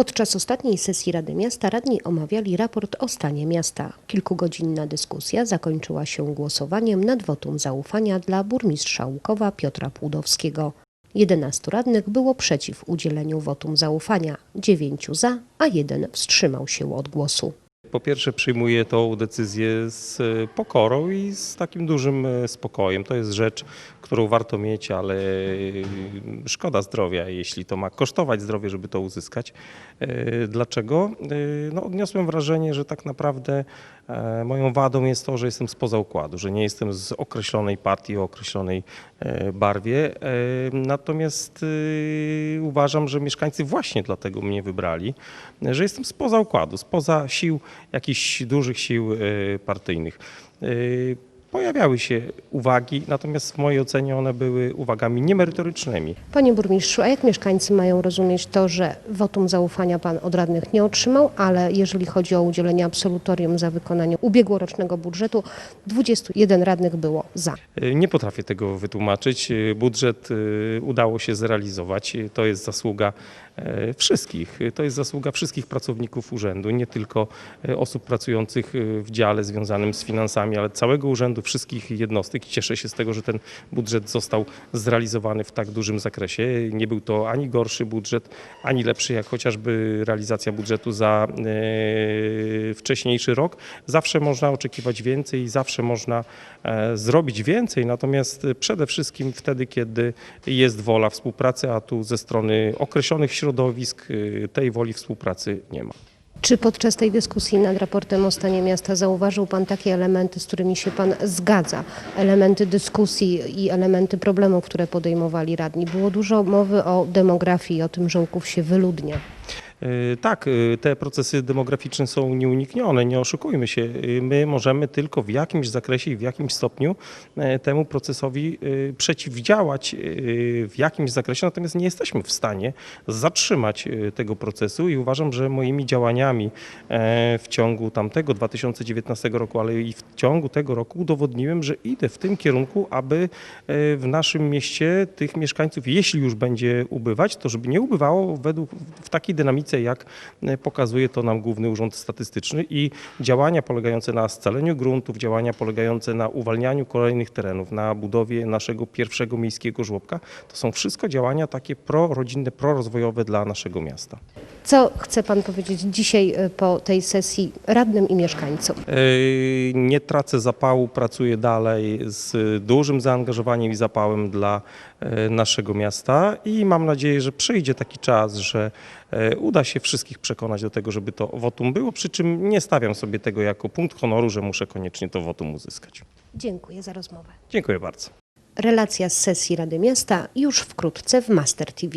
Podczas ostatniej sesji Rady Miasta radni omawiali raport o stanie miasta. Kilkugodzinna dyskusja zakończyła się głosowaniem nad wotum zaufania dla burmistrza Łukowa Piotra Płudowskiego. 11 radnych było przeciw udzieleniu wotum zaufania, 9 za, a jeden wstrzymał się od głosu. Po pierwsze przyjmuję tą decyzję z e, pokorą i z takim dużym e, spokojem. To jest rzecz, którą warto mieć, ale e, szkoda zdrowia, jeśli to ma kosztować zdrowie, żeby to uzyskać. Dlaczego? No, odniosłem wrażenie, że tak naprawdę moją wadą jest to, że jestem spoza układu, że nie jestem z określonej partii o określonej barwie. Natomiast uważam, że mieszkańcy właśnie dlatego mnie wybrali, że jestem spoza układu, spoza sił, jakichś dużych sił e, partyjnych. E, Pojawiały się uwagi, natomiast w mojej ocenie one były uwagami niemerytorycznymi. Panie burmistrzu, a jak mieszkańcy mają rozumieć to, że wotum zaufania pan od radnych nie otrzymał, ale jeżeli chodzi o udzielenie absolutorium za wykonanie ubiegłorocznego budżetu, 21 radnych było za. E, Nie potrafię tego wytłumaczyć. Budżet udało się zrealizować. To jest zasługa wszystkich. E, To jest zasługa wszystkich pracowników urzędu, nie tylko e, osób pracujących e, w dziale związanym z finansami, ale całego urzędu, wszystkich jednostek. Cieszę się z tego, że ten budżet został zrealizowany w tak dużym zakresie. Nie był to ani gorszy budżet, ani lepszy jak chociażby realizacja budżetu za wcześniejszy rok. Zawsze można oczekiwać więcej zawsze można zrobić więcej, natomiast przede wszystkim wtedy, kiedy jest wola współpracy, a tu ze strony określonych środowisk e, tej woli współpracy nie ma. Czy podczas tej dyskusji nad raportem o stanie miasta zauważył Pan takie elementy, z którymi się Pan zgadza? Elementy dyskusji i elementy problemów, które podejmowali radni. Było dużo mowy o demografii, o tym, że Łuków się wyludnia. E, Tak, e, te procesy demograficzne są nieuniknione, nie oszukujmy się. E, My możemy tylko w jakimś zakresie i w jakimś stopniu temu procesowi przeciwdziałać w jakimś zakresie, natomiast nie jesteśmy w stanie zatrzymać tego procesu i uważam, że moimi działaniami e, w ciągu tamtego 2019 roku, ale i w ciągu tego roku udowodniłem, że idę w tym kierunku, aby e, w naszym mieście tych mieszkańców, jeśli już będzie ubywać, to żeby nie ubywało według w takiej dynamice, jak e, pokazuje to nam Główny Urząd Statystyczny i działania polegające na scaleniu gruntów, działania polegające na uwalnianiu kolejnych terenów, na budowie naszego pierwszego miejskiego żłobka, to są wszystko działania takie prorodzinne, prorozwojowe dla naszego miasta. Co chce Pan powiedzieć dzisiaj y, po tej sesji radnym i mieszkańcom? E, Nie tracę zapału, pracuję dalej z dużym zaangażowaniem i zapałem dla e, naszego miasta i mam nadzieję, że przyjdzie taki czas, że e, uda się wszystkich przekonać do tego, żeby to wotum było, przy czym nie stawiam sobie tego jako punkt honoru, że muszę koniecznie to wotum uzyskać. Dziękuję za rozmowę. Dziękuję bardzo. Relacja z sesji Rady Miasta już wkrótce w Master TV.